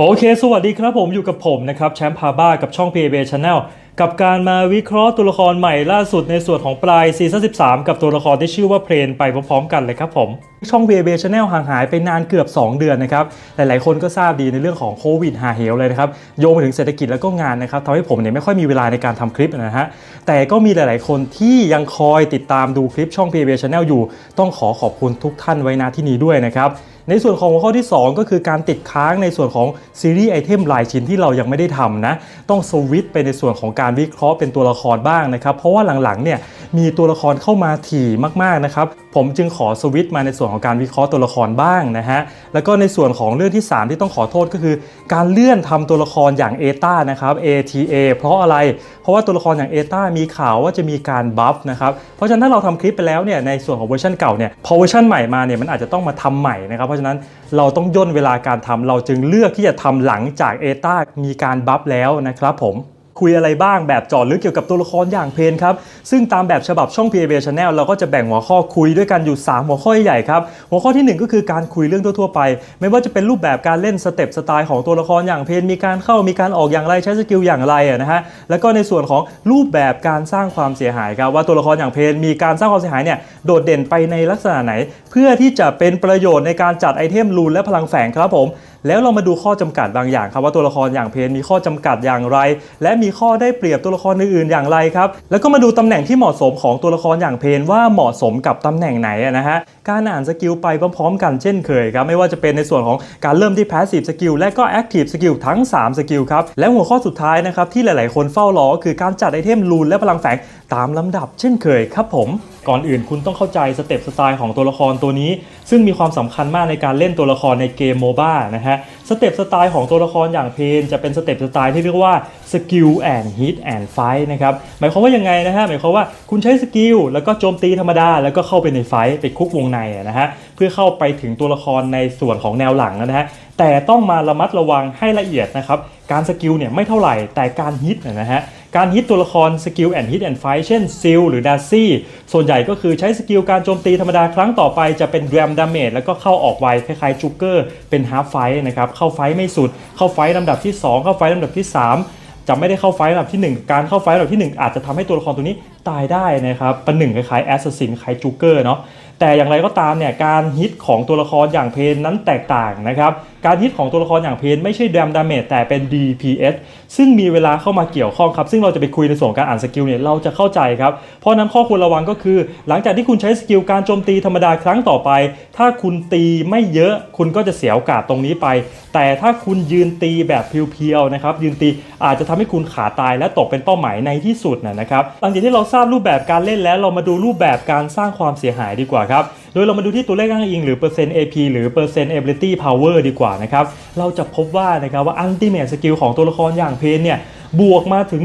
โอเค สวัสดีครับผมอยู่กับผมนะครับแชมป์พาบ้ากับช่อง PAB Channel กับการมาวิเคราะห์ตัวละครใหม่ล่าสุดในส่วนของปลายซีซั่น13 กับตัวละครที่ชื่อว่าเพลนไปพร้อมๆกันเลยครับผม ช่อง PAB Channel ห่างหายไปนานเกือบ 2 เดือนนะครับ หลายๆ คนก็ทราบดีในเรื่องของโควิดหาเหวเลยนะครับ โยงไปถึงเศรษฐกิจแล้วก็งานนะครับทำให้ผมเนี่ยไม่ค่อยมีเวลาในการทำคลิปนะฮะแต่ก็มีหลายๆ คนที่ยังคอยติดตามดูคลิปช่อง PAB Channel อยู่ ต้องขอขอบคุณทุกท่านไว้ณที่นี้ด้วยนะครับ ในส่วนของหัวข้อที่ 2 ก็คือการติดค้างในส่วนของซีรีส์ไอเทมรายชิ้นที่เรายังไม่ได้ทำนะ ต้องสวิตไปในส่วนของการวิเคราะห์เป็นตัวละครบ้างนะครับ เพราะว่าหลังๆเนี่ยมีตัวละครเข้ามาถี่มากๆนะครับ ผมจึงขอสวิตมาในส่วนของการวิเคราะห์ตัวละครบ้างนะฮะ แล้วก็ในส่วนของเรื่องที่ 3 ที่ต้องขอโทษก็คือ การเลื่อนทำตัวละครอย่างเอตานะครับ ATA เพราะอะไร เพราะว่าตัวละครอย่างเอตามีข่าวว่าจะมีการบัฟนะครับ เพราะฉะนั้นถ้าเราทำคลิปไปแล้วเนี่ยในส่วนของเวอร์ชันเก่าเนี่ยพอเวอร์ชันใหม่มาเนี่ยมันอาจจะต้องมาทำใหม่นะครับเพราะฉะนั้นเราต้องย่นเวลาการทำเราจึงเลือกที่จะทำหลังจากเอตามีการบัฟแล้วนะครับผม คุยอะไรบ้างแบบเจาะลึกเกี่ยวกับตัวละครอย่างเพนครับ ซึ่งตามแบบฉบับช่อง PAB Channel เราก็จะแบ่งหัวข้อคุยด้วยกันอยู่ 3 หัวข้อใหญ่ครับ หัวข้อทีหนึ่1 ก็คือการคุยเรื่องทั่วๆไป ไม่ว่าจะเป็นรูปแบบการเล่นสเต็ปสไตล์ของตัวละครอย่างเพนมีการเข้ามีการออกอย่างไรใช้สกิลอย่างไรนะฮะแล้วก็ในส่วนของรูปแบบการสร้างความเสียหายครับว่าตัวละครอย่างเพนมีการสร้างความเสียหายเนี่ยโดดเด่นไปในลักษณะไหน เพื่อที่จะเป็นประโยชน์ในการจัดไอเทมรูนและพลังแฝงครับผม แล้วเรามาดูข้อจำกัดบางอย่างครับว่าตัวละครอย่างเพนมีข้อจำกัดอย่างไร และมีข้อได้เปรียบตัวละครอื่นๆอย่างไรครับแล้วก็มาดูตำแหน่งที่เหมาะสมของตัวละครอย่างเพนว่าเหมาะสมกับตำแหน่งไหนนะฮะ การอ่านสกิลไปพร้อมๆกันเช่นเคยครับไม่ว่าจะเป็นในส่วนของการเริ่มที่ passive skill และก็ active skill ทั้ง 3 สกิลครับและหัวข้อสุดท้ายนะครับที่หลายๆ คนเฝ้ารอก็คือการจัดไอเทมรูนและพลังแฝงตามลำดับเช่นเคยครับผมก่อนอื่นคุณต้องเข้าใจสเต็ปสไตล์ของตัวละครตัวนี้ ซึ่งมีความสำคัญมากในการเล่นตัวละครในเกมโมบ้านะฮะสเต็ปสไตล์ของตัวละครอย่างเพนจะเป็นสเต็ปสไตล์ที่เรียกว่าสกิลแอนด์ฮิตแอนด์ไฟนะครับหมายความว่ายังไงนะฮะหมายความว่าคุณใช้สกิลแล้วก็โจมตีธรรมดา แล้วก็เข้าไปในไฟไปคุกวงในอะนะฮะเพื่อเข้าไปถึงตัวละครในส่วนของแนวหลังนะฮะแต่ต้องมาระมัดระวังให้ละเอียดนะครับการสกิลเนี่ยไม่เท่าไหร่แต่การฮิตนะฮะการฮิตตัวละครสกิลแอนฮิตแอนไฟเช่นซิลหรือดาซี่ส่วนใหญ่ก็คือใช้สกิลการโจมตีธรรมดาครั้งต่อไปจะเป็นแรมดาเมจแล้วก็เข้าออกไวคล้ายๆจูเกอร์เป็นฮาร์ฟไฟนะครับเข้าไฟไม่สุด เข้าไฟลำดับที่ 2 เข้าไฟลำดับที่ 3จะไม่ได้เข้าไฟลำดับที่ 1 การเข้าไฟลำดับที่ 1 อาจจะทำให้ตัวละครตัวนี้ตายได้นะครับประหนึ่งคล้ายๆแอสซัสซินคล้ายจูเกอร์เนาะ แต่อย่างไรก็ตามเนี่ยการฮิตของตัวละครอย่างเพนนั้นแตกต่างนะครับการฮิตของตัวละครอย่างเพนไม่ใช่แรมดาเมจแต่เป็น DPS ซึ่งมีเวลาเข้ามาเกี่ยวข้องครับ ซึ่งเราจะไปคุยในส่วนการอ่านสกิลเนี่ยเราจะเข้าใจครับ เพราะนั้นข้อควรระวังก็คือ หลังจากที่คุณใช้สกิลการโจมตีธรรมดาครั้งต่อไป ถ้าคุณตีไม่เยอะคุณก็จะเสียโอกาสตรงนี้ไป แต่ถ้าคุณยืนตีแบบเพียวๆนะครับยืนตีอาจจะทำให้คุณขาตายและตกเป็นเป้าหมายในที่สุดนะครับหลังจากที่เราทราบรูปแบบการเล่นแล้วเรามาดูรูปแบบการสร้างความเสียหายดีกว่าครับ โดยเรามาดูที่ตัวเลขอ้างอิงหรือเปอร์เซ็นต์ AP หรือเปอร์เซ็นต์ ability power ดีกว่านะครับ เราจะพบว่านะครับว่า ultimate skill ของตัวละครอย่างเพนเนี่ยบวกมาถึง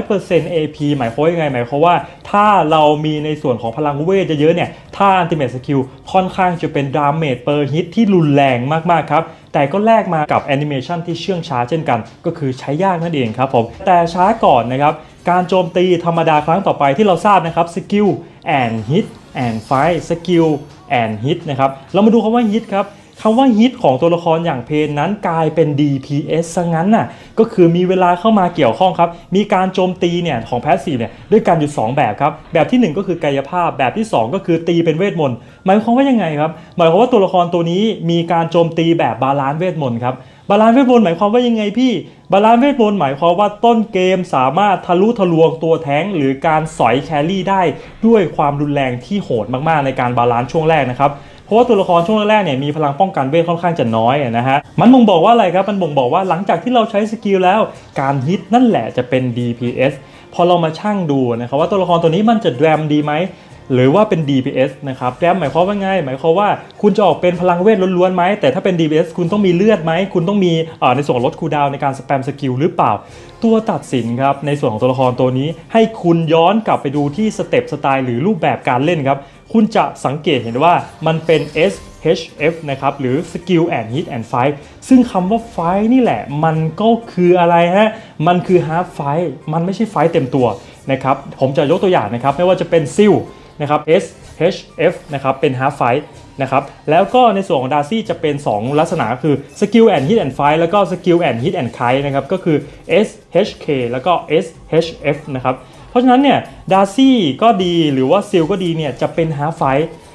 100% AP หมายความว่ายังไง หมายความว่า ถ้าเรามีในส่วนของพลังเวทเยอะๆเนี่ย ถ้า ultimate skill ค่อนข้างจะเป็น damage per hit ที่รุนแรงมากๆครับแต่ก็แลกมากับแอนิเมชันที่เชื่องช้าเช่นกัน ก็คือใช้ยากนั่นเองครับผม แต่ช้าก่อนนะครับ การโจมตีธรรมดาครั้งต่อไปที่เราทราบนะครับสกิล and hit and fight สกิล and hit นะครับ เรามาดูคำว่า hit ครับคำว่าฮิตของตัวละครอย่างเพนนั้นกลายเป็น DPS ซะงั้นน่ะก็คือมีเวลาเข้ามาเกี่ยวข้องครับ มีการโจมตีเนี่ยของแพสซีฟเนี่ยด้วยกันอยู่ 2 แบบครับ แบบที่ 1 ก็คือกายภาพแบบที่ 2 ก็คือตีเป็นเวทมนต์หมายความว่ายังไงครับ หมายความว่าตัวละครตัวนี้มีการโจมตีแบบบาลานซ์เวทมนต์ครับ บาลานซ์เวทมนต์หมายความว่ายังไงพี่ บาลานซ์เวทมนต์หมายความว่าต้นเกมสามารถทะลุทะลวงตัวแท้งหรือการสอยแครี่ได้ด้วยความรุนแรงที่โหดมากๆในการบาลานซ์ช่วงแรกนะครับเพราะว่าตัวละครช่วงแรกเนี่ยมีพลังป้องกันเวทค่อนข้างจะน้อยนะฮะมันบ่งบอกว่าอะไรครับมันบ่งบอกว่าหลังจากที่เราใช้สกิลแล้ว การฮิตนั่นแหละจะเป็น DPS พอเรามาชั่งดูนะครับว่าตัวละครตัวนี้มันจะแรมดีไหม หรือว่าเป็น DPS นะครับแรมหมายความว่าไงหมายความว่าคุณจะออกเป็นพลังเวทล้วนๆไหมแต่ถ้าเป็น DPS คุณต้องมีเลือดไหมคุณต้องมีในส่วนของลดคูดาวในการสแปมสกิลหรือเปล่า ตัวตัดสินครับในส่วนของตัวละครตัวนี้ ให้คุณย้อนกลับไปดูที่สเต็ปสไตล์หรือรูปแบบการเล่นครับคุณจะสังเกตเห็นว่ามันเป็น S HF นะครับหรือ Skill and Hit and Fight ซึ่งคำว่า Fight นี่แหละ มันก็คืออะไรฮะ มันคือ Half Fight มันไม่ใช่ไฟเต็มตัวนะครับ ผมจะยกตัวอย่างนะครับ ไม่ว่าจะเป็นซิล นะครับ S HF นะครับเป็น Half Fight นะครับแล้วก็ในส่วนของดาร์ซี่จะเป็น 2 ลักษณะก็คือสกิลแอนด์ฮิตแอนด์ไฟแล้วก็สกิลแอนด์ฮิตแอนด์ไคนะครับก็คือ SHK แล้วก็ SHF นะครับเพราะฉะนั้นเนี่ยดาร์ซี่ก็ดีหรือว่าซิลก็ดีเนี่ยจะเป็นฮาร์ฟไฟ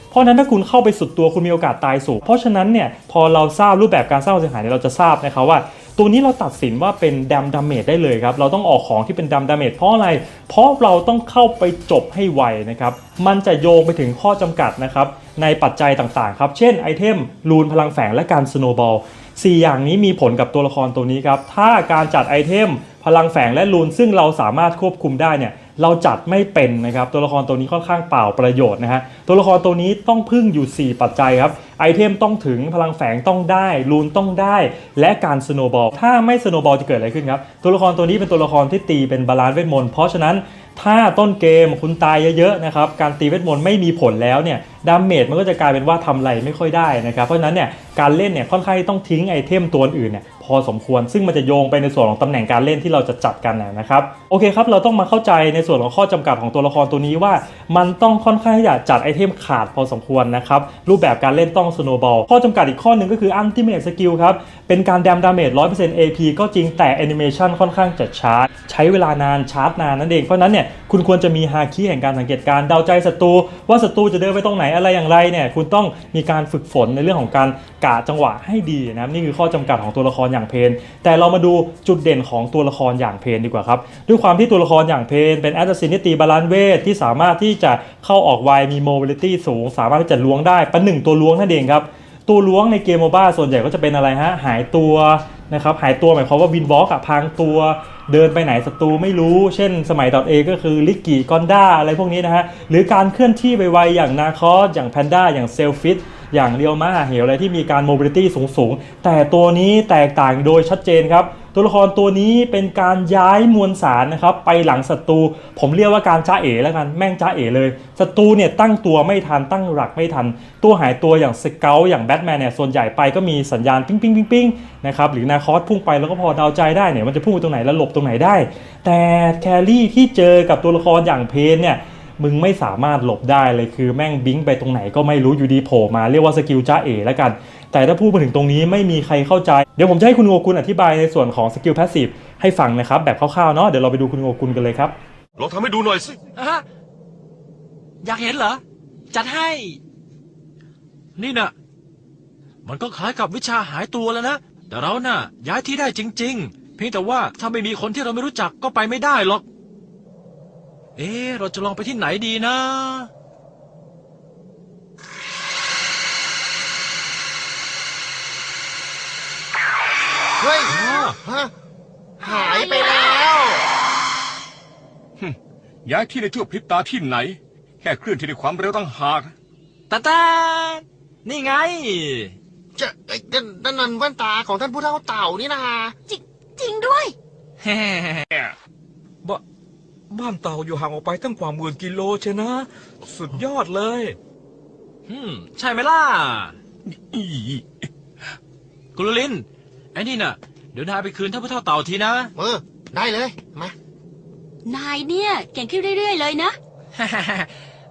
เพราะฉะนั้นถ้าคุณเข้าไปสุดตัวคุณมีโอกาสตายสูง เพราะฉะนั้นเนี่ยพอเราทราบรูปแบบการสร้างความเสียหายเนี่ยเราจะทราบนะครับว่า ตัวนี้เราตัดสินว่าเป็นดัมดาเมจได้เลยครับ เราต้องออกของที่เป็นดัมดาเมจเพราะอะไร เพราะเราต้องเข้าไปจบให้ไวนะครับ มันจะโยงไปถึงข้อจำกัดนะครับในปัจจัยต่างๆครับ เช่นไอเทมรูนพลังแฝงและการสโนบอล4อย่างนี้มีผลกับตัวละครตัวนี้ครับ ถ้าการจัดไอเทมพลังแฝงและรูนซึ่งเราสามารถควบคุมได้เนี่ย เราจัดไม่เป็นนะครับ ตัวละครตัวนี้ค่อนข้างเปล่าประโยชน์นะฮะตัวละครตัวนี้ต้องพึ่งอยู่ 4 ปัจจัยครับไอเทมต้องถึงพลังแฝงต้องได้ลูนต้องได้ และการสโนบอลถ้าไม่สโนบอลจะเกิดอะไรขึ้นครับ ตัวละครตัวนี้เป็นตัวละครที่ตีเป็นบาลานซ์เวทมนต์เพราะฉะนั้นถ้าต้นเกมคุณตายเยอะๆนะครับการตีเวทมนต์ไม่มีผลแล้วเนี่ย ดาเมจมันก็จะกลายเป็นว่าทำอะไรไม่ค่อยได้นะครับ เพราะฉะนั้นเนี่ยการเล่นเนี่ยค่อนข้างต้องทิ้งไอเทมตัวอื่นเนี่ยพอสมควร ซึ่งมันจะโยงไปในส่วนของตำแหน่งการเล่นที่เราจะจัดกันนะครับโอเคครับเราต้องมาเข้าใจในส่วนของข้อจำกัดของตัวละครตัวนี้ว่า มันต้องค่อนข้างที่จะจัดไอเทมขาดพอสมควรนะครับรูปแบบการเล่นต้องสโนบอลข้อจำกัดอีกข้อหนึ่งก็คืออันติเม e สกิลครับเป็นการดมดาเมจ100% AP ก็จริงแต่แอนิเมชันค่อนข้างจะช้าใช้เวลานานชาร์จนานนั่นเองเพราะนั้นเนี่ยคุณควรจะมีฮาคิแห่งการสังเกตการเดาใจศัตรูว่าศัตรูจะเดินไปตรงไหนอะไรอย่างไรเนี่ยคุณต้องมีการฝึกฝนในเรื่องของการกะจังหวะให้ดีนะครับนี่คือข้อจำกัดของตัวละครอย่างเพนแต่เรามาดูจุดเด่นของตัวละครอย่างเพนดีกว่าครับด้วยความที่ตัวละครอย่างเพนเป็นแอสซินที่ตีบาลานเวทที่สามารถที่จะเข้าออกไวมีโมบิลิตี้สูง สามารถที่จะล้วงได้เป็นหนึ่งตัวล้วงนั่นเองครับตัวล้วงในเกมโมบ้าส่วนใหญ่ก็จะเป็นอะไรฮะหายตัว นะครับหายตัวหมายความว่าวินวอล์กอะพรางตัวเดินไปไหนศัตรูไม่รู้ เช่นสมัยดอทเอก็คือลิกกี้กอนด้าอะไรพวกนี้นะฮะหรือการเคลื่อนที่ไวๆอย่างนาคอสอย่างแพนด้าอย่างเซลฟิต อย่างเรียวมาเหวอะไรที่มีการโมบิลิตี้สูงๆ แต่ตัวนี้แตกต่างโดยชัดเจนครับ ตัวละครตัวนี้เป็นการย้ายมวลสารนะครับ ไปหลังศัตรูผมเรียกว่าการจ้าเอ๋แล้วกันแม่งจ้าเอ๋เลยศัตรูเนี่ยตั้งตัวไม่ทันตั้งหลักไม่ทัน ตัวหายตัวอย่างสเกลอย่างแบทแมนเนี่ยส่วนใหญ่ไปก็มีสัญญาณปิ้งปิ้งปิ้งปิ้งนะครับหรือนาคอสพุ่งไปแล้วก็พอเดาใจได้เนี่ยมันจะพุ่งไปตรงไหนแล้วหลบตรงไหนได้ แต่แครี่ที่เจอกับตัวละครอย่างเพนเนี่ย มึงไม่สามารถหลบได้เลยคือแม่งบิงไปตรงไหนก็ไม่รู้อยู่ดีโผล่มาเรียกว่าสกิลจ้าเอ๋แล้วกัน แต่ถ้าพูดมาถึงตรงนี้ไม่มีใครเข้าใจ เดี๋ยวผมจะให้คุณโงกุลอธิบายในส่วนของสกิลพาสซีฟให้ฟังนะครับ แบบคร่าวๆเนาะเดี๋ยวเราไปดูคุณโงกุลกันเลยครับลองทำให้ดูหน่อยสิอะฮะอยากเห็นเหรอ จัดให้ นี่น่ะ มันก็คล้ายกับวิชาหายตัวแล้วนะ แต่เราน่ะ ย้ายที่ได้จริง ๆ เพียงแต่ว่าถ้าไม่มีคนที่เราไม่รู้จักก็ไปไม่ได้หรอก เอ๊ะเราจะลองไปที่ไหนดีนะ เฮ้ยอ๋อฮะหายไปแล้วย้ายที่ในชั่วพริบตาที่ไหน แค่เคลื่อนที่ด้วยความเร็วตั้งหากตาตานี่ไง จะไอ้นั่นนั่นนั่นแว่นตาของท่านผู้เฒ่าเต่านี่นะจริงจริงด้วย แฮ่บ บ้านเต่าอยู่ห่างออกไปตั้งกว่าหมื่นกิโลเชยวนะ สุดยอดเลย อืมใช่ไหมล่ะอีกุลลินไอ้นี่น่ะ เดี๋ยวนายไปคืนท่านผู้เฒ่าเต่าทีนะ เออได้เลยมานายเนี่ยเก่งขึ้นเรื่อยๆเลยนะ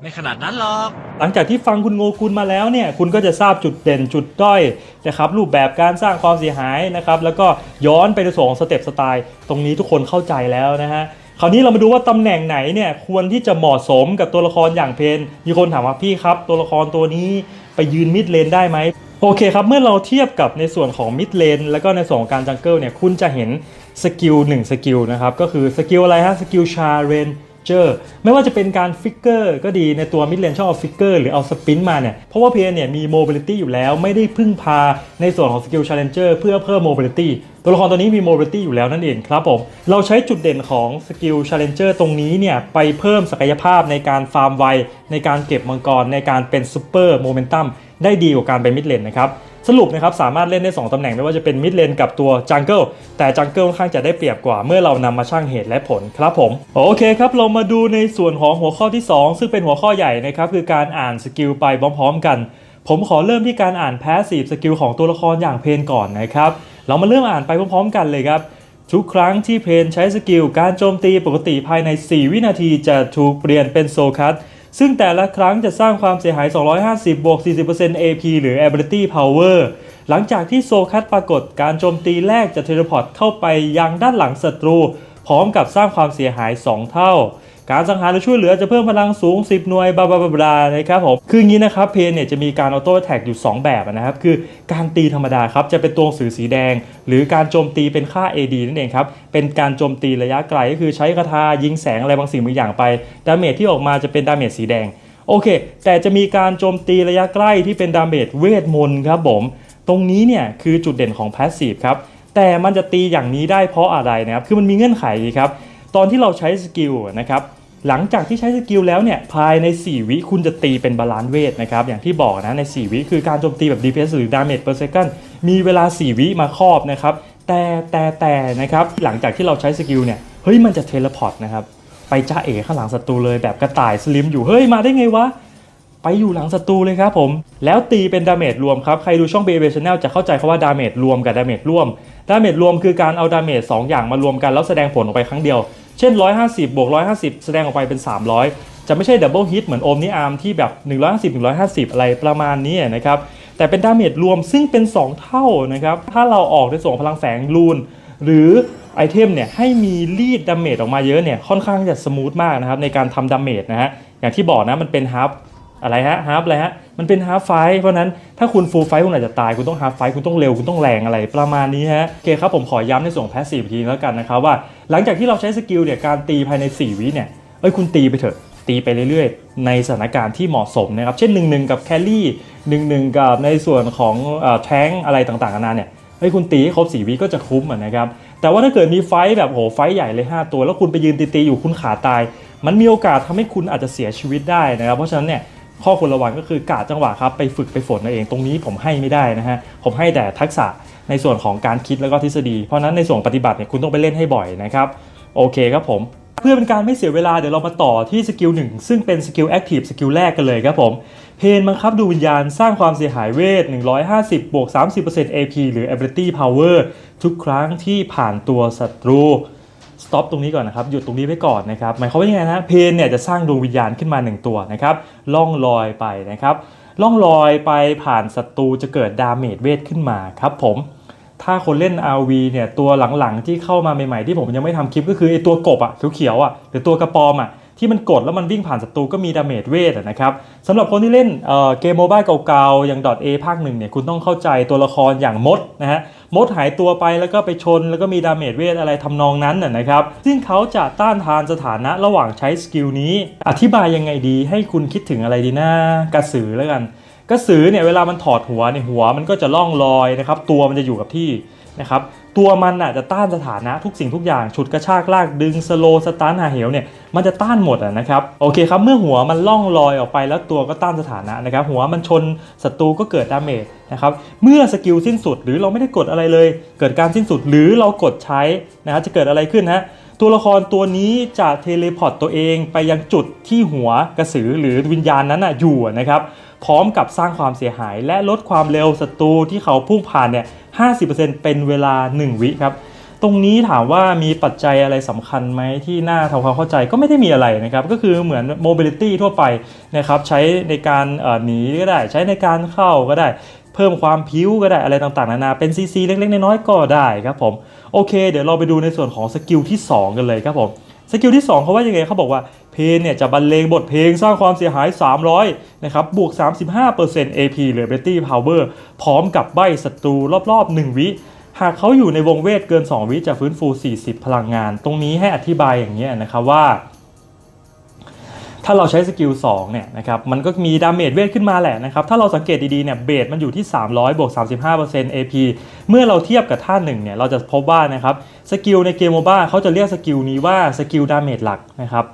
ไม่ขนาดนั้นหรอก หลังจากที่ฟังคุณโงกุลมาแล้วเนี่ยคุณก็จะทราบจุดเด่นจุดด้อยนะครับรูปแบบการสร้างความเสียหายนะครับแล้วก็ย้อนไปในส่วนของสเต็ปสไตล์ ตรงนี้ทุกคนเข้าใจแล้วนะฮะ คราวนี้เรามาดูว่าตำแหน่งไหนเนี่ยควรที่จะเหมาะสมกับตัวละครอย่างเพนมีคนถามว่าพี่ครับตัวละครตัวนี้ไปยืนมิดเลนได้ไหมโอเคครับ เมื่อเราเทียบกับในส่วนของมิดเลนแล้วก็ในส่วนของการจังเกิลเนี่ยคุณจะเห็นสกิล1สกิลนะครับก็คือสกิลอะไรฮะสกิลชาเรน เจอไม่ว่าจะเป็นการฟิกเกอร์ก็ดีในตัวมิดเลนชอบเอาฟิกเกอร์หรือเอาสปินมาเนี่ยเพราะว่าเพนเนี่ยมีโมบิลิตี้อยู่แล้วไม่ได้พึ่งพาในส่วนของสกิลชาเลนเจอร์เพื่อเพิ่มโมบิลิตี้ตัวละครตัวนี้มีโมบิลิตี้อยู่แล้วนั่นเองครับผมเราใช้จุดเด่นของสกิลชาเลนเจอร์ตรงนี้เนี่ยไปเพิ่มศักยภาพในการฟาร์มไวในการเก็บมังกรในการเป็นซูเปอร์โมเมนตัมได้ดีกว่าการเป็นมิดเลนนะครับ สรุปนะครับสามารถเล่นได้ 2 ตำแหน่งไม่ว่าจะเป็นมิดเลนกับตัวจังเกิลแต่จังเกิลค่อนข้างจะได้เปรียบกว่าเมื่อเรานำมาชั่งเหตุและผลครับผม โอเคครับ เรามาดูในส่วนของหัวข้อที่ 2 ซึ่งเป็นหัวข้อใหญ่นะครับคือการอ่านสกิลไปพร้อมๆกัน ผมขอเริ่มที่การอ่านแพสซีฟสกิลของตัวละครอย่างเพนก่อนนะครับเรามาเริ่มอ่านไปพร้อมๆ กันเลยครับทุกครั้งที่เพนใช้สกิลการโจมตีปกติภายใน 4 วินาทีจะถูกเปลี่ยนเป็นโซคัส ซึ่งแต่ละครั้งจะสร้างความเสียหาย 250บวก40% AP หรือ Ability Power หลังจากที่โซคัตปรากฏการโจมตีแรกจะเทเลพอร์ตเข้าไปยังด้านหลังศัตรู พร้อมกับสร้างความเสียหาย 2 เท่า การสังหารหรือช่วยเหลือจะเพิ่มพลังสูง 10 หน่วยบลาบลาบลาบานะครับผมคืออย่างนี้นะครับเพนเนี่ยจะมีการออโต้แท็กอยู่ 2 แบบนะครับคือการตีธรรมดาครับจะเป็นตัวงสื่อสีแดง หรือการโจมตีเป็นค่า AD นั่นเองครับเป็นการโจมตีระยะไกลก็คือใช้คาถายิงแสงอะไรบางสิ่งบางอย่างไปดาเมจที่ออกมาจะเป็นดาเมจสีแดงโอเค แต่จะมีการโจมตีระยะใกล้ที่เป็นดาเมจเวทมนต์ครับผมตรงนี้เนี่ยคือจุดเด่นของ Passive ครับแต่มันจะตีอย่างนี้ได้เพราะอะไรนะครับคือมันมีเงื่อนไขครับตอนที่เราใช้สกิลนะครับ หลังจากที่ใช้สกิลแล้วเนี่ยภายใน 4 วิคุณจะตีเป็นบาลานซ์เวทนะครับ อย่างที่บอกนะใน 4 วิคือการโจมตีแบบ DPS หรือ Damage per second มีเวลา 4 วิมาครอบนะครับ แต่แต่แต่นะครับ หลังจากที่เราใช้สกิลเนี่ยเฮ้ยมันจะเทเลพอร์ตนะครับ ไปจ้าเอ๋ข้างหลังศัตรูเลยแบบกระต่ายสลิมอยู่เฮ้ยมาได้ไงวะไปอยู่หลังศัตรูเลยครับผม แล้วตีเป็นดาเมจรวมครับ ใครดูช่อง b บ b Channel จะเข้าใจคาว่าดาเมจรวมกับดาเมจร่วม ดาเมจรวมคือการเอาดาเมจ2อย่างมารวมกันแล้วแสดงผลออกไปครั้งเดียว เช่น 150 บวก 150 แสดงออกไปเป็น 300 จะไม่ใช่ดับเบิลฮิตเหมือนโอมนิอาร์มที่แบบ 150 150 อะไรประมาณนี้นะครับ แต่เป็นดาเมจรวมซึ่งเป็น 2 เท่านะครับ ถ้าเราออกในส่วนของพลังแฝงรูน หรือไอเทมเนี่ยให้มีลีดดาเมจออกมาเยอะเนี่ยค่อนข้างจะสมูทมากนะครับในการทำดาเมจนะฮะ อย่างที่บอกนะมันเป็นฮับอะไรฮะฮาร์ฟอะไรฮะ มันเป็นฮาร์ฟไฟเพราะนั้นถ้าคุณฟูลไฟคุณอาจจะตาย คุณต้องฮาร์ฟไฟคุณต้องเร็ว คุณต้องแรงอะไรประมาณนี้ฮะ โอเคครับผมขอย้ำในส่วนของแพสซีฟทีแล้วกันนะครับว่า หลังจากที่เราใช้สกิลเนี่ยการตีภายใน 4 วิเนี่ยเอ้ยคุณตีไปเถอะตีไปเรื่อยๆ ในสถานการณ์ที่เหมาะสมนะครับเช่น 1 1 กับแคลรี่1 1 กับในส่วนของแท้งอะไรต่างๆนานาเนี่ยเฮ้ยคุณตีให้ครบ 4 วิก็จะคุ้มนะครับแต่ว่าถ้าเกิดมีไฟแบบโหไฟใหญ่เลย 5 ตัว แล้วคุณไปยืนตีๆอยู่คุณขาตาย มันมีโอกาสทำให้คุณอาจจะเสียชีวิตได้นะครับเพราะฉะนั้นเนี่ยข้อควรระวังก็คือกาจังหวะครับไปฝึกไปฝนเอาเองตรงนี้ผมให้ไม่ได้นะฮะผมให้แต่ทักษะ ในส่วนของการคิดแล้วก็ทฤษฎี เพราะนั้นในส่วนปฏิบัติเนี่ยคุณต้องไปเล่นให้บ่อยนะครับโอเคครับผม เพื่อเป็นการไม่เสียเวลาเดี๋ยวเรามาต่อที่สกิลหนึ่งซึ่งเป็นสกิลแอคทีฟสกิลแรกกันเลยครับผม เพนบังคับดูวิญญาณสร้างความเสียหายเวท 150 บวก 30% AP หรือ Ability Power ทุกครั้งที่ผ่านตัวศัตรูสต็อปตรงนี้ก่อนนะครับ หยุดตรงนี้ไว้ก่อนนะครับ หมายความว่ายังไงนะเพนเนี่ยจะสร้างดวงวิญญาณขึ้นมา 1 ตัวนะครับ ล่องลอยไปนะครับ ล่องลอยไปผ่านศัตรูจะเกิดดาเมจเวทขึ้นมาครับผม ถ้าคนเล่น RV เนี่ยตัวหลังๆที่เข้ามาใหม่ๆที่ผมยังไม่ทำคลิปก็คือไอตัวกบอะเขียวๆอะหรือตัวกระปอมอะที่มันกดแล้วมันวิ่งผ่านศัตรูก็มีดาเมจเวทนะครับสำหรับคนที่เล่นเเกมโมบายเก่าๆ อย่าง .a ภาคหนึ่งเนี่ยคุณต้องเข้าใจตัวละครอย่างมดนะฮะมดหายตัวไปแล้วก็ไปชนแล้วก็มีดาเมจเวทอะไรทำนองนั้นนะนะครับซึ่งเขาจะต้านทานสถานะระหว่างใช้สกิลนี้ อธิบายยังไงดีให้คุณคิดถึงอะไรดีนะกระสือแล้วกัน กระสือเนี่ยเวลามันถอดหัวเนี่ยหัวมันก็จะล่องลอยนะครับตัวมันจะอยู่กับที่นะครับตัวมันอะจะต้านสถานะทุกสิ่งทุกอย่างฉุดกระชากลากดึงสโลสตาร์หาเหวเนี่ยมันจะต้านหมดอะนะครับโอเคครับเมื่อหัวมันล่องลอยออกไปแล้วตัวก็ต้านสถานะนะครับหัวมันชนศัตรูก็เกิดดาเมจนะครับเมื่อสกิลสิ้นสุดหรือเราไม่ได้กดอะไรเลย เกิดการสิ้นสุดหรือเรากดใช้นะครับจะเกิดอะไรขึ้นฮะตัวละครตัวนี้จะเทเลพอร์ตตัวเองไปยังจุดที่หัวกระสือหรือวิญญาณนั้นนะอยู่นะครับ พร้อมกับสร้างความเสียหาย และลดความเร็วศัตรูที่เขาพุ่งผ่านเนี่ย 50%เป็นเวลา 1 วิครับ ตรงนี้ถามว่ามีปัจจัยอะไรสำคัญไหมที่น่าทำความเข้าใจก็ไม่ได้มีอะไรนะครับ ก็คือเหมือน mobility ทั่วไปนะครับ ใช้ในการหนีก็ได้ ใช้ในการเข้าก็ได้เพิ่มความพิ้วก็ได้อะไรต่างๆนานาเป็น CC เล็กๆ น้อยๆก็ได้ครับผม โอเค เดี๋ยวเราไปดูในส่วนของสกิลที่ 2 กันเลยครับผม สกิลที่ 2เขาว่ายังไงเขาบอกว่าเพลงเนี่ยจะบรรเลงบทเพลงสร้างความเสียหาย 300 นะครับ บวก 35% AP หรือ Ability Power พร้อมกับใบศัตรูรอบๆ 1 วิ หากเขาอยู่ในวงเวทเกิน 2 วิจะฟื้นฟู 40 พลังงาน ตรงนี้ให้อธิบายอย่างนี้นะครับว่า ถ้าเราใช้สกิล2เนี่ยนะครับมันก็มีดาเมจเวทขึ้นมาแหละนะครับถ้าเราสังเกตดีๆเนี่ยเบสมันอยู่ที่ 300บวก35% AP เมื่อเราเทียบกับท่าหนึ่งเนี่ยเราจะพบว่านะครับสกิลในเกมโมบ้าเขาจะเรียกสกิลนี้ว่าสกิลดาเมจหลักนะครับ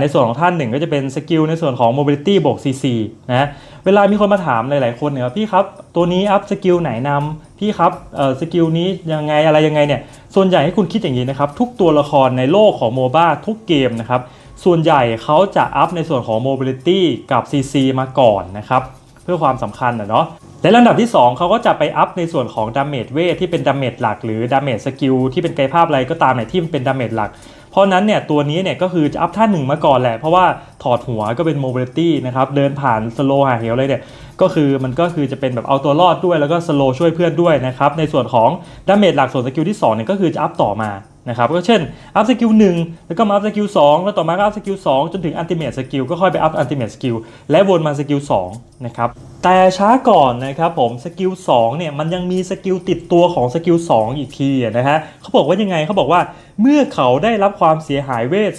ในส่วนของท่านหนึ่งก็จะเป็นสกิลในส่วนของ mobility บวก CC นะเวลามีคนมาถามหลายๆคนเนี่ยพี่ครับตัวนี้อัพสกิลไหนนำพี่ครับสกิลนี้ยังไงอะไรยังไงเนี่ยส่วนใหญ่ให้คุณคิดอย่างนี้นะครับทุกตัวละครในโลกของโมบ้าทุกเกมนะครับ ส่วนใหญ่เขาจะอัพในส่วนของ mobility กับ CC มาก่อนนะครับเพื่อความสำคัญนะเนาะและลำดับที่ 2 เขาก็จะไปอัพในส่วนของ damage เวทที่เป็น damage หลัก หรือ damage skill ที่เป็นกายภาพอะไรก็ตามเนี่ยที่มันเป็น damage หลัก เพราะนั้นเนี่ยตัวนี้เนี่ยก็คือจะอัพท่าหนึ่งมาก่อนแหละ เพราะว่าถอดหัวก็เป็น mobility นะครับ เดินผ่านสโลหาเหวเลยเนี่ยก็คือมันก็คือจะเป็นแบบเอาตัวรอดด้วยแล้วก็สโลช่วยเพื่อนด้วยนะครับ ในส่วนของดาเมจหลักส่วนสกิลที่2เนี่ยก็คือจะอัพต่อมา นะครับก็เช่นอัพสกิล1แล้วก็มาอัพสกิล2แล้วต่อมาก็อัพสกิล2จนถึงอันติเม e สกิลก็ค่อยไปอัพอันติเม e สกิลและวนมาสกิล2นะครับแต่ช้าก่อนนะครับผมสกิล2เนี่ยมันยังมีสกิลติดตัวของสกิล2อีกทีนะฮะเขาบอกว่ายังไงเขาบอกว่าเมื่อเขาได้รับความเสียหายเวท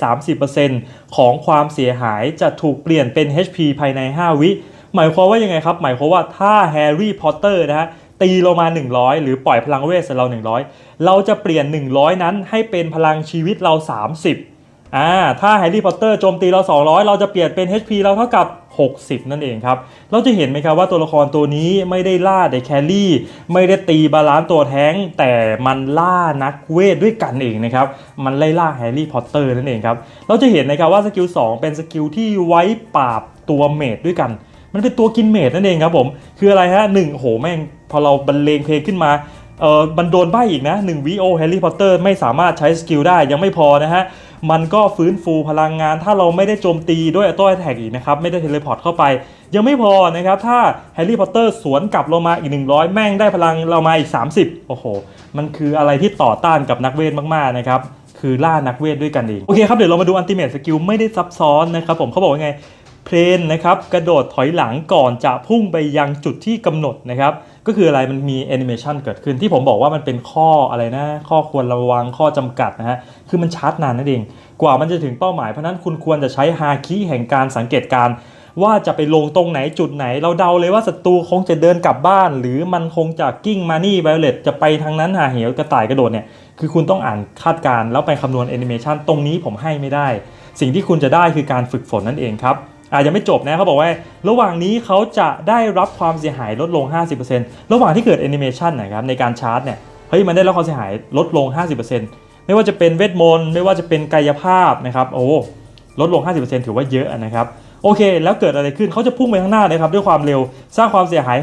30%ของความเสียหายจะถูกเปลี่ยนเป็น HP ภายใน 5 วิหมายความว่ายังไงครับ หมายความว่าถ้าแฮร์รี่พอตเตอร์นะฮะ ตีเรามา 100 หรือปล่อยพลังเวทใส่เรา 100 เราจะเปลี่ยน 100 นั้นให้เป็นพลังชีวิตเรา 30อ่าถ้าแฮร์รี่พอตเตอร์โจมตีเรา 200 เราจะเปลี่ยนเป็น HP เราเท่ากับ 60 นั่นเองครับ เราจะเห็นไหมครับว่าตัวละครตัวนี้ไม่ได้ล่าแต่แครี่ ไม่ได้ตีบาลานซ์ตัวแท้ง แต่มันล่านักเวทด้วยกันเองนะครับ มันไล่ล่าแฮร์รี่พอตเตอร์นั่นเองครับ เราจะเห็นนะครับว่าสกิล2เป็นสกิลที่ไว้ปราบตัวเมดด้วยกัน มันเป็นตัวกินเมดนั่นเองครับผม คืออะไรฮะหนึ่งโหแม่งพอเราบรรเลงเพลงขึ้นมาเออมันโดนใบอีกนะ1วิโอแฮร์รี่พอตเตอร์ไม่สามารถใช้สกิลได้ยังไม่พอนะฮะ มันก็ฟื้นฟูพลังงาน ถ้าเราไม่ได้โจมตีด้วยอัตโต้แท็กอีกนะครับ ไม่ได้เทเลพอร์ตเข้าไป ยังไม่พอนะครับ ถ้าแฮร์รี่พอตเตอร์สวนกลับเรามาอีก 100 แม่งได้พลังเรามาอีก 30 โอ้โห มันคืออะไรที่ต่อต้านกับนักเวทมากๆนะครับคือล่านักเวทด้วยกันเองโอเคครับเดี๋ยวเรามาดูอันติเม e สกิลไม่ได้ซับซ้อนนะครับผมเขาบอกว่าไง เพลนนะครับกระโดดถอยหลังก่อนจะพุ่งไปยังจุดที่กำหนดนะครับก็คืออะไรมันมีแอนิเมชันเกิดขึ้นที่ผมบอกว่ามันเป็นข้ออะไรนะ ข้อควรระวังข้อจำกัดนะฮะคือมันชาร์จนานนั่นเอง กว่ามันจะถึงเป้าหมายเพราะนั้นคุณควรจะใช้ฮาคิแห่งการสังเกตการว่าจะไปลงตรงไหนจุดไหน เราเดาเลยว่าศัตรูคงจะเดินกลับบ้าน หรือมันคงจะกิ้งมานี่ไวเลตจะไปทางนั้นหาเหวกระต่ายกระโดดเนี่ยคือคุณต้องอ่านคาดการณ์แล้วไปคำนวณแอนิเมชันตรงนี้ผมให้ไม่ได้ สิ่งที่คุณจะได้คือการฝึกฝนนั่นเองครับ อาจจะยังไม่จบนะเขาบอกว่า ระหว่างนี้เขาจะได้รับความเสียหายลดลง 50%ระหว่างที่เกิดแอนิเมชันนะครับในการชาร์จเนี่ยเฮ้ยมันได้รับความเสียหายลดลง 50%ไม่ว่าจะเป็นเวทมนต์ไม่ว่าจะเป็นกายภาพนะครับโอ้ลดลง 50%ถือว่าเยอะนะครับโอเค แล้วเกิดอะไรขึ้นเขาจะพุ่งไปข้างหน้านะครับด้วยความเร็วสร้างความเสียหาย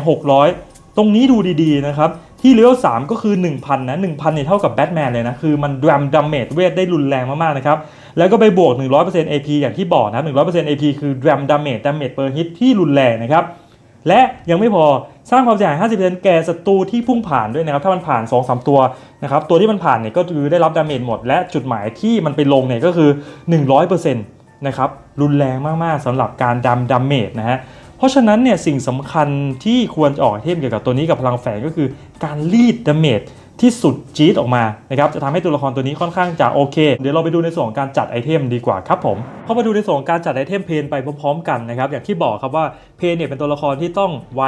600 ตรงนี้ดูดีๆนะครับที่เลเวล3ก็คือ 1,000นะ1,000เนี่ยเท่ากับแบทแมนเลยนะคือมันดัมดัมเมจเวทได้รุนแรงมากๆนะครับ แล้วก็ไปบวก 100% AP อย่างที่บอกนะครับ100% AP คือ Ram Damage Damage per hit ที่รุนแรงนะครับ และยังไม่พอสร้างความเสียหาย 50%แก่ศัตรูที่พุ่งผ่านด้วยนะครับ ถ้ามันผ่าน 2-3 ตัวนะครับ ตัวที่มันผ่านเนี่ยก็คือได้รับดาเมจหมด และจุดหมายที่มันไปลงเนี่ยก็คือ 100%นะครับ รุนแรงมาก ๆสำหรับการดัมดาเมจนะฮะเพราะฉะนั้นเนี่ยสิ่งสำคัญที่ควรจะออกไอเทมเกี่ยวกับตัวนี้กับพลังแฝงก็คือการรีดดาเมจ ที่สุดจี๊ดออกมานะครับจะทำให้ตัวละครตัวนี้ค่อนข้างจะโอเค เดี๋ยวเราไปดูในส่วนของการจัดไอเทมดีกว่าครับผมเข้ามาดูในส่วนของการจัดไอเทมเพนไปพร้อมๆกันนะครับอย่างที่บอกครับว่าเพนเนี่ยเป็นตัวละครที่ต้องไว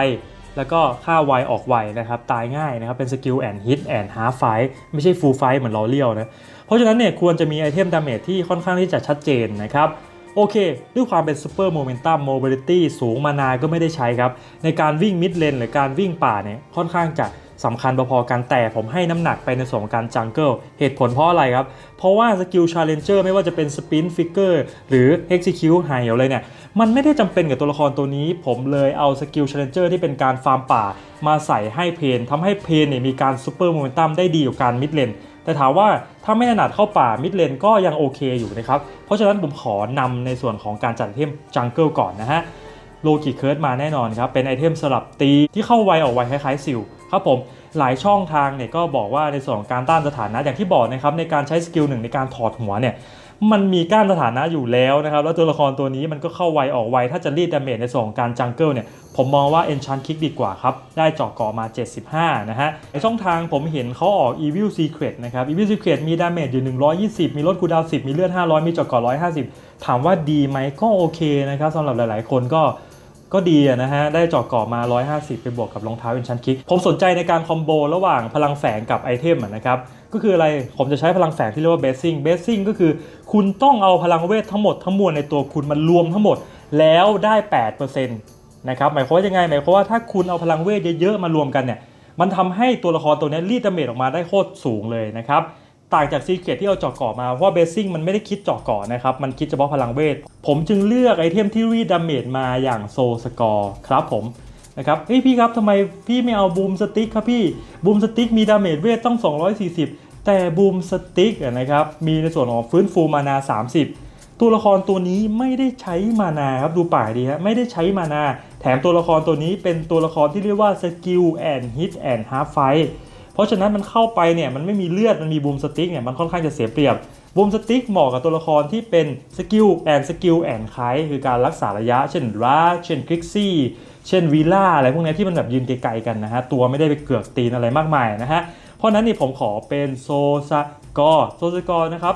แล้วก็ค่าไวออกไวนะครับตายง่ายนะครับเป็นสกิลแอนฮิตแอนฮาร์ไฟไม่ใช่ฟูลไฟเหมือนลอเลียวนะเพราะฉะนั้นเนี่ยควรจะมีไอเทมดาเมจที่ค่อนข้างที่จะชัดเจนนะครับโอเค ด้วยความเป็นซูเปอร์โมเมนตัมโมบิลิตี้สูงมานาก็ไม่ได้ใช้ครับ ในการวิ่งมิดเลนหรือการวิ่งป่าเนี่ยค่อนข้างจะ สำคัญพอๆกันแต่ผมให้น้ำหนักไปในส่วนของการจังเกิลเหตุผลเพราะอะไรครับ เพราะว่าสกิลชาเลนเจอร์ไม่ว่าจะเป็นสปินฟิกเกอร์หรือ Execute ไฮอะไรเนี่ย มันไม่ได้จำเป็นกับตัวละครตัวนี้ ผมเลยเอาสกิลชาเลนเจอร์ที่เป็นการฟาร์มป่า มาใส่ให้เพนทำให้เพนเนี่ยมีการซูเปอร์โมเมนตัมได้ดีกว่าการมิดเลนแต่ถามว่าถ้าไม่ถนัดเข้าป่ามิดเลนก็ยังโอเคอยู่นะครับ เพราะฉะนั้นผมขอนำในส่วนของการจัดเทมจังเกิลก่อนนะฮะ โลกิเคิร์ดมาแน่นอนครับ เป็นไอเทมสลับตีที่เข้าไวออกไวคล้ายๆซิลครับผมหลายช่องทางเนี่ยก็บอกว่าในส่วนของการต้านสถานะอย่างที่บอกนะครับในการใช้สกิลหนึ่งในการถอดหัวเนี่ยมันมีก้านสถานะอยู่แล้วนะครับ แล้วตัวละครตัวนี้มันก็เข้าไวออกไว ถ้าจะรีดดาเมจในส่วนของการจังเกิลเนี่ย ผมมองว่า Enchant Kick ดีกว่าครับ ได้เจาะเกาะมา 75 นะฮะ ในช่องทางผมเห็นเขาออก Evil Secret นะครับ Evil Secret มีดาเมจอยู่ 120 มีลดคูลดาว 10 มีเลือด 500 มีเจาะเกาะ150 ถามว่าดีไหมก็โอเคนะครับสำหรับหลาย ๆ คนก็ ก็ดีนะฮะ ได้เจาะกาะมา 150 ไปบวกกับรองเท้าเป็นชันคิก ผมสนใจในการคอมโบระหว่างพลังแฝงกับไอเทมนะครับ ก็คืออะไร ผมจะใช้พลังแฝงที่เรียกว่าเบสซิ่ง เบสซิ่งก็คือคุณต้องเอาพลังเวททั้งหมดทั้งมวลในตัวคุณมันรวมทั้งหมดแล้วได้ 8%นะครับหมายความว่ายังไงหมายความว่าถ้าคุณเอาพลังเวทเยอะๆมารวมกันเนี่ยมันทำให้ตัวละครตัวนี้รีดดาเมจออกมาได้โคตรสูงเลยนะครับ ต่างจากซีเครตที่เอาเจาะกาะมา เพราะว่าเบสซิ่งมันไม่ได้คิดเจาะกาะนะครับ มันคิดเฉพาะพลังเวท ผมจึงเลือกไอเทมที่รีดดาเมจมาอย่างโซสกอร์ครับผมนะครับเฮ้ยพี่ครับทำไมพี่ไม่เอาบูมสติ๊กครับพี่บูมสติ๊กมีดาเมจเวทต้อง 240 แต่บูมสติ๊กนะครับมีในส่วนของฟื้นฟูมานา 30 ตัวละครตัวนี้ไม่ได้ใช้มานาครับดูป่ายดีฮะไม่ได้ใช้มานา แถมตัวละครตัวนี้เป็นตัวละครที่เรียกว่าสกิลแอนด์ฮิตแอนด์ฮาร์ฟไฟ เพราะฉะนั้นมันเข้าไปเนี่ยมันไม่มีเลือดมันมีบูมสติ๊กเนี่ยมันค่อนข้างจะเสียเปรียบบูมสติ๊กเหมาะกับตัวละครที่เป็นสกิลแอนด์สกิลแอนด์ไคคือการรักษาระยะ เช่นราเช่นคริกซี่เช่นวีล่าอะไรพวกนี้ที่มันแบบยืนไกลๆกันนะฮะตัวไม่ได้ไปเกือกตีนอะไรมากมายนะฮะเพราะนั้นนี่ผมขอเป็นโซซากอโซซากอนะครับ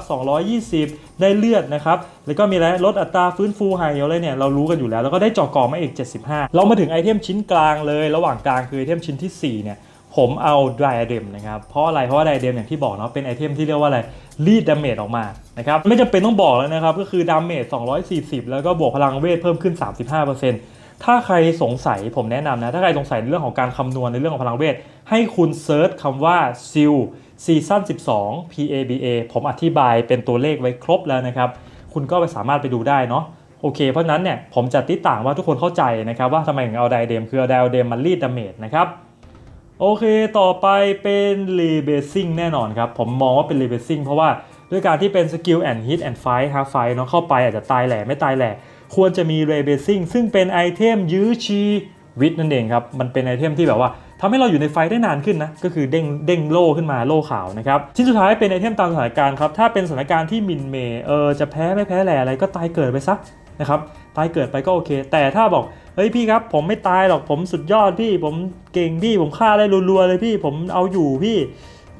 220 ได้เลือดนะครับ แล้วก็มีอะไรลดอัตราฟื้นฟูไฮเอลเลยเนี่ยเรารู้กันอยู่แล้ว แล้วก็ได้เจอกอมาอีก 75 เรามาถึงไอเทมชิ้นกลางเลย ระหว่างกลางคือไอเทมชิ้นที่ 4 เนี่ย ผมเอาไดอะเดมนะครับ เพราะอะไร เพราะว่าไดอะเดมอย่างที่บอกเนาะ เป็นไอเทมที่เรียกว่าอะไร รีดดาเมจออกมานะครับ ไม่จำเป็นต้องบอกแล้วนะครับ ก็คือดาเมจ 240 แล้วก็บวกพลังเวทเพิ่มขึ้น 35%ถ้าใครสงสัยผมแนะนำนะ ถ้าใครสงสัยในเรื่องของการคำนวณในเรื่องของพลังเวท ให้คุณเซิร์ชคำว่า SEAL ซีซั่น12 PABA ผมอธิบายเป็นตัวเลขไว้ครบแล้วนะครับ คุณก็ไปสามารถไปดูได้เนาะโอเค เพราะฉะนั้นเนี่ยผมจะติดต่างว่าทุกคนเข้าใจนะครับว่าทำไมถึงเอาไดเดมคือเอาไดเดมมารีดดาเมจนะครับ โอเคต่อไปเป็นรีเบสซิ่งแน่นอนครับ ผมมองว่าเป็นรีเบสซิ่งเพราะว่าด้วยการที่เป็นสกิลแอนด์ฮิตแอนด์ไฟท์ฮาไฟเนาะเข้าไปอาจจะตายแหล่ไม่ตายแหล่ควรจะมีเรเบสซิ่งซึ่งเป็นไอเทมยื้อชีวิตนั่นเองครับ มันเป็นไอเทมที่แบบว่าทำให้เราอยู่ในไฟได้นานขึ้นนะ ก็คือเด้งเด้งโล่ขึ้นมาโล่ขาวนะครับ ชิ้นสุดท้ายเป็นไอเทมตามสถานการณ์ครับ ถ้าเป็นสถานการณ์ที่มินเมเออจะแพ้ไม่แพ้แหล่อะไรก็ตายเกิดไปซะนะครับ ตายเกิดไปก็โอเค แต่ถ้าบอก เฮ้ยพี่ครับ ผมไม่ตายหรอกผมสุดยอดพี่ ผมเก่งพี่ผมฆ่าได้รัวๆเลยพี่ผมเอาอยู่พี่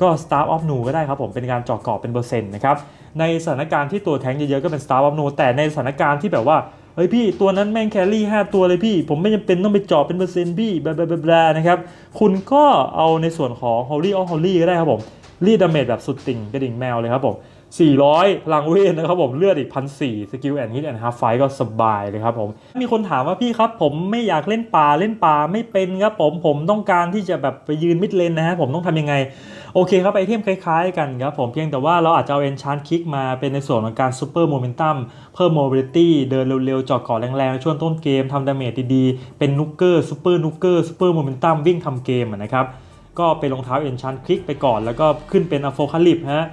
ก็ Star of Nu ก็ได้ครับผมเป็นการเจาะกรอบเป็นเปอร์เซ็นต์นะครับในสถานการณ์ที่ตัวแทงเยอะๆก็เป็น Star of Nu แต่ในสถานการณ์ที่แบบว่าเฮ้ยพี่ตัวนั้นแม่งแครี่ 5 ตัวเลยพี่ ผมไม่จำเป็นต้องไปจาะเป็นเปอร์เซ็นต์พี่บลาบลาบบนะครับ คุณก็เอาในส่วนของ Holy of Holy ก็ได้ครับผมรีดดาเมจแบบสุดติ่งกระดิ่งแมวเลยครับผม 400พลังเวทนะครับผมเลือดอีก1,400สกิลแอนด์ฮิตแอนด์ฮาร์ฟไฟก็สบายเลยครับผม มีคนถามว่าพี่ครับ ผมไม่อยากเล่นป่าเล่นป่าไม่เป็นครับผมผมต้องการที่จะแบบไปยืนมิดเลนนะฮะผมต้องทำยังไง โอเคครับไอเทมคล้ายๆกันครับผมเพียงแต่ว่าเราอาจจะเอาเอนชานคิกมาเป็นในส่วนของการซูเปอร์โมเมนตัมเพิ่มโมบิลิตี้เดินเร็วๆเจาะเกาะแรงๆในช่วงต้นเกมทำดาเมจดีๆเป็นนุกเกอร์ซูเปอร์นุกเกอร์ซูเปอร์โมเมนตัมวิ่งทำเกมนะครับก็เป็นรองเท้าเอนชันคลิกไปก่อนแล้วก็ขึ้นเป็นอโฟคาลิปฮะ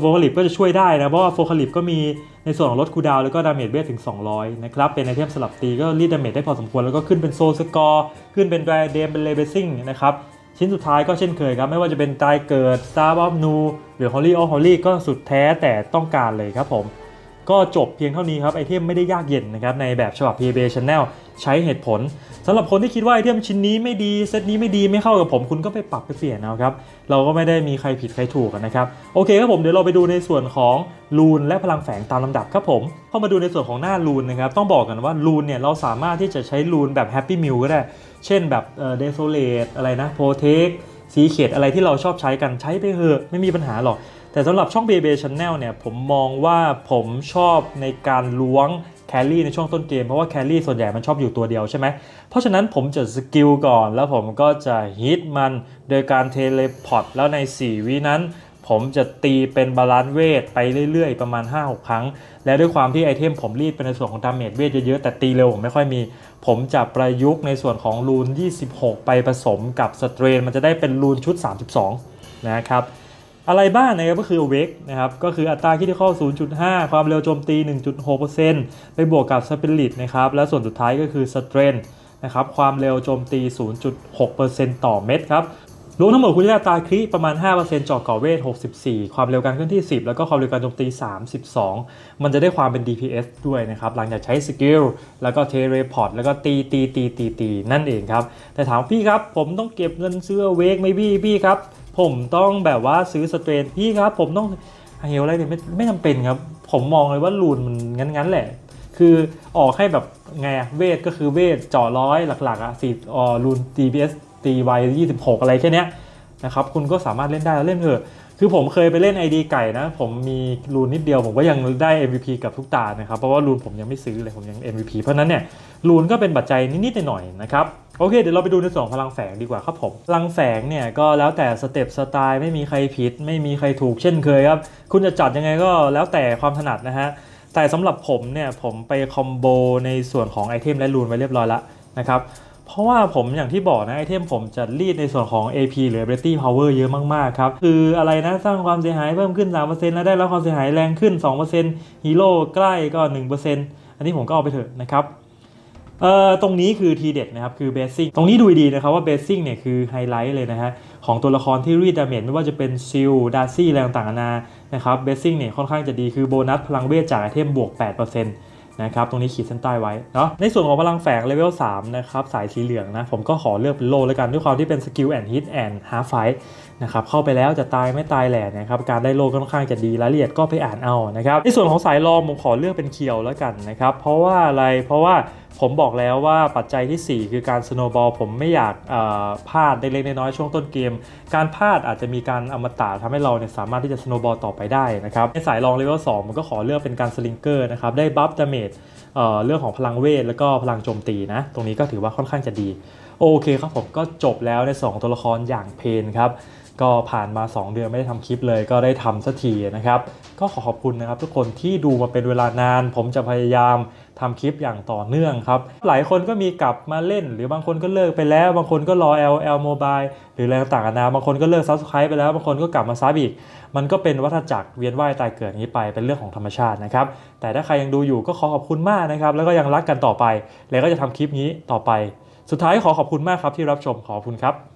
โฟคาลิปก็จะช่วยได้นะ เพราะว่าโฟคาลิปก็มีในส่วนของลดคูดาวแล้วก็ดาเมจเบสถึง 200 นะครับ เป็นไอเทมสลับตีก็รีดดาเมจได้พอสมควร แล้วก็ขึ้นเป็นโซสกอร์ ขึ้นเป็นแรเดมเป็นเลเบซิ่งนะครับ ชิ้นสุดท้ายก็เช่นเคยครับ ไม่ว่าจะเป็นตายเกิดซาบอมนูหรือฮอลลี่ออฮอลลี่ก็สุดแท้แต่ต้องการเลยครับผม ก็จบเพียงเท่านี้ครับไอเทมไม่ได้ยากเย็นนะครับในแบบฉบับ PBA Channel ใช้เหตุผลสำหรับคนที่คิดว่าไอเทมชิ้นนี้ไม่ดีเซตนี้ไม่ดีไม่เข้ากับผมคุณก็ไปปรับไปเปลี่ยนเอาครับเราก็ไม่ได้มีใครผิดใครถูกนะครับโอเคครับผมเดี๋ยวเราไปดูในส่วนของลูนและพลังแฝงตามลำดับครับผมเข้ามาดูในส่วนของหน้าลูนนะครับต้องบอกกันว่าลูนเนี่ยเราสามารถที่จะใช้ลูนแบบ Happy Meal ก็ได้ เช่นแบบเอ่อ Desolate อะไรนะ Protect สีเขตอะไรที่เราชอบใช้กันใช้ไปเถอะไม่มีปัญหาหรอก แต่สำหรับช่อง b b Channel เนี่ยผมมองว่าผมชอบในการล้วงแครี่ในช่วงต้นเกมเพราะว่าแครี่ส่วนใหญ่มันชอบอยู่ตัวเดียวใช่ไหมเพราะฉะนั้นผมจะสกิลก่อนแล้วผมก็จะฮิตมันโดยการเทเลพอร์ตแล้วใน 4 วินั้น ผมจะตีเป็นบาลานซ์เวทไปเรื่อยๆ ประมาณ 5-6 ครั้ง และด้วยความที่ไอเทมผมรีดเป็นในส่วนของดาเมจเวทเยอะๆ แต่ตีเร็วผมไม่ค่อยมี ผมจะประยุกต์ในส่วนของรูน 26 ไปผสมกับสเตรน มันจะได้เป็นรูนชุด 32 นะครับ อะไรบ้างนะครับก็คือเวกนะครับก็คืออัตราคิดที่ข้อ 0.5 ความเร็วโจมตี 1.6%ไปบวกกับสปิริตนะครับและส่วนสุดท้ายก็คือสเตรนนะครับความเร็วโจมตี 0.6%ต่อเม็ดครับรวมทั้งหมดคุณได้อัตราคริประมาณ5%เจาะเกาะเวท 64 ความเร็วการเคลื่อนที่ 10 แล้วก็ความเร็วการโจมตี 32 มันจะได้ความเป็น DPS ด้วยนะครับ หลังจากใช้สกิล แล้วก็เทเลพอร์ต แล้วก็ตีตีตีตีตีนั่นเองครับ แต่ถามพี่ครับ ผมต้องเก็บเงินซื้อเวกไหมพี่พี่ครับ ผมต้องแบบว่าซื้อสเตรนพี่ครับ ผมต้องเฮลอะไรเนี่ยไม่ไม่จำเป็นครับ ผมมองเลยว่าลูนมันงั้นๆแหละ คือออกให้แบบไงเวทก็คือเวทเจาะร้อยหลักๆอะสี่ออรูน DPS ตีไว26อะไรแค่นี้นะครับคุณก็สามารถเล่นได้แล้วเล่นเถอะคือผมเคยไปเล่น ID ไก่นะ ผมมีรูนนิดเดียวผมก็ยังได้ MVP กับทุกตานะครับ เพราะว่ารูนผมยังไม่ซื้อเลยผมยัง MVP เพราะนั้นเนี่ยรูนก็เป็นปัจจัยนิดๆหน่อยๆนะครับ โอเค เดี๋ยวเราไปดูในส่วนของพลังแฝงดีกว่าครับผม พลังแฝงเนี่ยก็แล้วแต่สเต็ปสไตล์ไม่มีใครผิด ไม่มีใครถูกเช่นเคยครับ คุณจะจัดยังไงก็แล้วแต่ความถนัดนะฮะ แต่สำหรับผมเนี่ยผมไปคอมโบในส่วนของไอเทมและรูนไว้เรียบร้อยแล้วนะครับ เพราะว่าผมอย่างที่บอกนะไอเทมผมจะรีดในส่วนของ AP หรือ Ability Power เยอะมากๆครับ คืออะไรนะสร้างความเสียหายเพิ่มขึ้น 3%แล้วได้รับความเสียหายแรงขึ้น 2%ฮีโร่ใกล้ก็ 1%อันนี้ผมก็เอาไปเถอะนะครับ เอ่อตรงนี้คือทีเด็ดนะครับคือเบสซิ่งตรงนี้ดูดีนะครับว่าเบสซิ่งเนี่ยคือไฮไลท์เลยนะฮะของตัวละครที่รีดดาเมจไม่ว่าจะเป็นซิลดาร์ซี่อะไรต่างๆนานานะครับเบสซิ่งเนี่ยค่อนข้างจะดีคือโบนัสพลังเวทจากไอเทมบวก 8%นะครับตรงนี้ขีดเส้นใต้ไว้เนาะในส่วนของพลังแฝงเลเวล3นะครับสายสีเหลืองนะผมก็ขอเลือกเป็นโลแล้วกันด้วยความที่เป็นสกิลแอนด์ฮิตแอนด์ฮาร์ไฟนะครับเข้าไปแล้วจะตายไม่ตายแหล่นะครับการได้โลค่อนข้างจะดีรายละเอียดก็ไปอ่านเอานะครับในส่วนของสายรองผมขอเลือกเป็นเคียวแล้วกันนะครับเพราะว่าอะไรเพราะว่าผมบอกแล้วว่าปัจจัยทีสี่4 คือการสโนบอลผมไม่อยากพลาดเล็กๆน้อยๆช่วงต้นเกม การพลาดอาจจะมีการอมตะทำให้เราเนี่ยสามารถที่จะสโนบอลต่อไปได้นะครับในสายรองเลเวล2มันก็ขอเลือกเป็นการสลิงเกอร์นะครับได้บัฟดาเมจเอ่อเรื่องของพลังเวท แล้วก็พลังโจมตีนะ ตรงนี้ก็ถือว่าค่อนข้างจะดี โอเคครับผมก็จบแล้วในสองตัวละครอย่างเพนครับ ก็ผ่านมา 2 เดือนไม่ได้ทำคลิปเลยก็ได้ทำสักทีนะครับ ก็ขอขอบคุณนะครับทุกคนที่ดูมาเป็นเวลานาน ผมจะพยายามทำคลิปอย่างต่อเนื่องครับ หลายคนก็มีกลับมาเล่น หรือบางคนก็เลิกไปแล้ว บางคนก็รอ LL Mobile หรืออะไรต่างๆนานาบางคนก็เลิก Subscribe ไปแล้ว บางคนก็กลับมาซับอีก มันก็เป็นวัฏจักรเวียนว่ายตายเกิดนี้ไปเป็นเรื่องของธรรมชาตินะครับ แต่ถ้าใครยังดูอยู่ก็ขอขอบคุณมากนะครับ แล้วก็ยังรักกันต่อไป แล้วก็จะทำคลิปนี้ต่อไป สุดท้ายขอขอบคุณมากครับที่รับชมขอบคุณครับ